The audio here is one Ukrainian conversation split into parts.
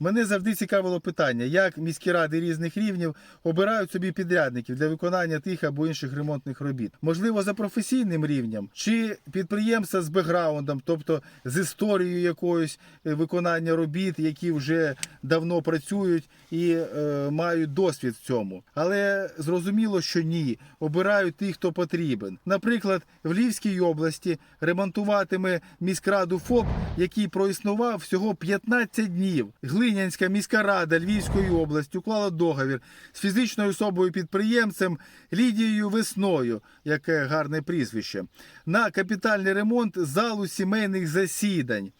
Мене завжди цікавило питання, як міські ради різних рівнів обирають собі підрядників для виконання тих або інших ремонтних робіт. Можливо, за професійним рівнем, чи підприємства з бекграундом, тобто з історією якоюсь е, виконання робіт, які вже давно працюють і е, мають досвід в цьому. Але зрозуміло, що ні. Обирають тих, хто потрібен. Наприклад, в Львівській області ремонтуватиме міськраду ФОП, який проіснував всього 15 днів. Глинянська міська рада Львівської області уклала договір з фізичною особою підприємцем Лідією Весною, яке гарне прізвище, на капітальний ремонт залу сімейних засідань.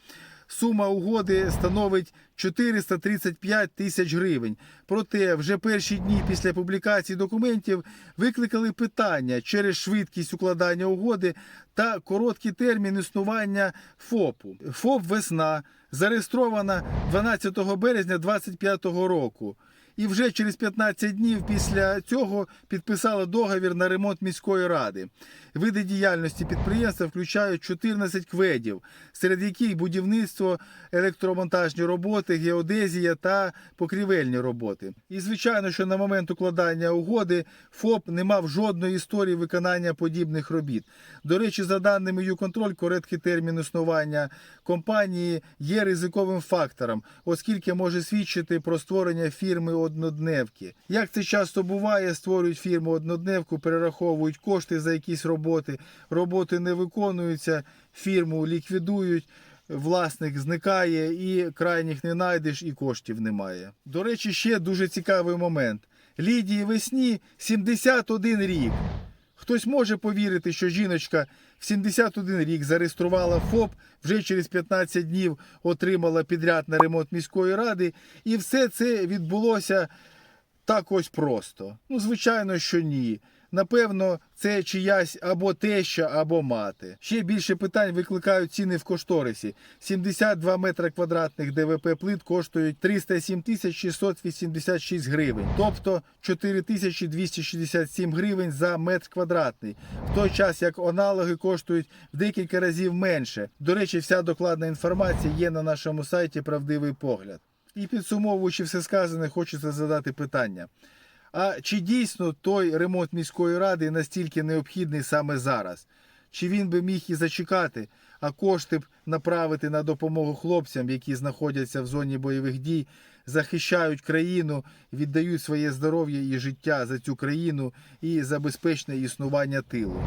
Сума угоди становить 435 тисяч гривень. Проте вже перші дні після публікації документів викликали питання через швидкість укладання угоди та короткий термін існування ФОПу. ФОП Весна зареєстрована 12 березня 2025 року. І вже через 15 днів після цього підписала договір на ремонт міської ради. Види діяльності підприємства включають 14 кведів, серед яких будівництво, електромонтажні роботи, геодезія та покрівельні роботи. І звичайно, що на момент укладання угоди ФОП не мав жодної історії виконання подібних робіт. До речі, за даними ЮКонтроль, короткий термін існування компанії є ризиковим фактором, оскільки може свідчити про створення фірми однодневки. Як це часто буває, створюють фірму однодневку, перераховують кошти за якісь роботи, роботи не виконуються, фірму ліквідують. Власник зникає і крайніх не знайдеш, і коштів немає. До речі, ще дуже цікавий момент. Лідії весні 71 рік. Хтось може повірити, що жіночка в 71 рік зареєструвала ФОП, вже через 15 днів отримала підряд на ремонт міської ради, і все це відбулося так ось просто. Ну, звичайно, що ні. Напевно, це чиясь або теща, або мати. Ще більше питань викликають ціни в кошторисі. 72 метри квадратних ДВП плит коштують 307 тисяч 686 гривень, тобто 4267 гривень за метр квадратний. В той час як аналоги коштують в декілька разів менше. До речі, вся докладна інформація є на нашому сайті Правдивий погляд. І підсумовуючи все сказане, хочеться задати питання. А чи дійсно той ремонт міської ради настільки необхідний саме зараз? Чи він би міг і зачекати, а кошти б направити на допомогу хлопцям, які знаходяться в зоні бойових дій, захищають країну, віддають своє здоров'я і життя за цю країну і за безпечне існування тилу?